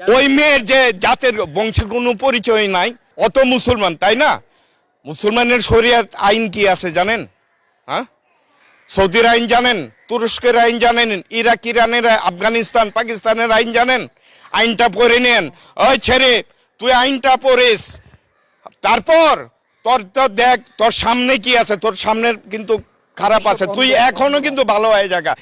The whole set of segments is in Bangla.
ওই মেয়ের যে জাতের বংশের কোনো পরিচয় নাই অত মুসলমান তাই না? মুসলমানের শরিয়াত আইন কি আছে জানেন? হ্যাঁ? সৌদির আইন জানেন তুরস্কের আইন জানেন ইরাক ইরানের আফগানিস্তান পাকিস্তানের আইন জানেন? আইনটা পড়ে নেন। ওই ছেড়ে তুই আইনটা পড়িস। তারপর তোর তো দেখ তোর সামনে কি আছে? তোর সামনের কিন্তু খারাপ আছে। তুই এখনও কিন্তু ভালো হয়ে জায়গা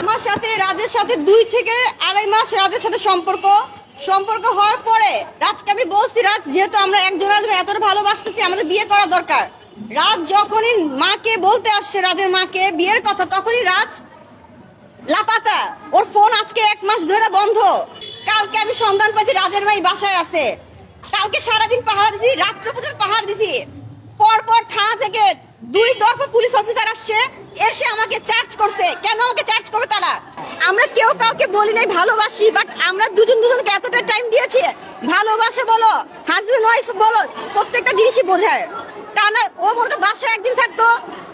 আমার সাথে রাজের সাথে দুই থেকে আড়াই মাস রাজের সাথে সম্পর্ক। সম্পর্ক হওয়ার পরে রাজকে আমি বলছি, রাজ, যেহেতু আমরা একজন এতটা ভালোবাসতেছি, আমাদের বিয়ে করা দরকার। রাজ যখনই মাকে বলতে আসছে, রাজের মাকে বিয়ের কথা, তখনই রাজ লাপাতা, ওর ফোন আজকে এক মাস ধরে বন্ধ। কালকে আমি সন্ধান পাইছি রাজের ভাই বাসায় আছে। কালকে সারাদিন পাহারা দিছি, রাত্র পর্যন্ত পাহাড় দিছি। পরপর থানা থেকে দুই দফা পুলিশ অফিসার আসছে, এসে আমাকে চার্জ করছে। কেন আমাকে চার্জ করবে তারা আমরা কেউ কাউকে বলি নাই ভালোবাসি বাট আমরা দুজন দুজনকে এতটা টাইম দিয়েছি। ভালোবাসা বলো হাজবেন্ড ওয়াইফ বলো প্রত্যেকটা জিনিসই বোঝায়। টানা ও মনে বাসায় একদিন থাকতো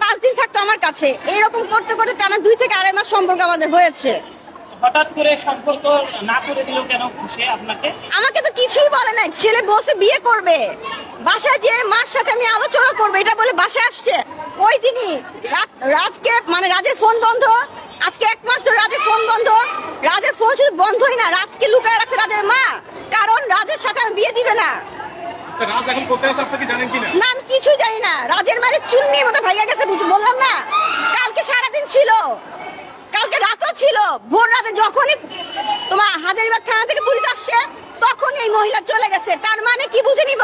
পাঁচ দিন থাকতো আমার কাছে। এইরকম করতে করতে টানা দুই থেকে আড়াই মাস সম্পর্ক আমাদের হয়েছে। হঠাৎ করে সম্পর্ক না করে দিল কেন সে আপনাকে? আমাকে তো কিছুই বলে নাই। ছেলে বলছে বিয়ে করবে। বাসায় যে মার সাথে আমি আলোচনা করব এটা বলে বাসায় আসছে। ওই দিনই রাত- রাজকে মানে রাজের ফোন বন্ধ। আজকে এক মাস ধরে রাজের ফোন বন্ধ। রাজের ফোন শুধু বন্ধই না রাজকে লুকায় রাখছে রাজের মা। কারণ রাজের সাথে আমি বিয়ে দিবে না। না? আমি কিছু জানি না। রাজের মাঝে চুন্নির মতো ভাইয়া গেছে বুঝ- বললাম না। কালকে সারাদিন ছিল। কালকে রাতও ছিল। ভোর রাতে যখনই তোমার হাজারিবাগ থানা থেকে পুলিশ আসছে তখন এই মহিলা চলে গেছে। তার মানে কি বুঝে নিব?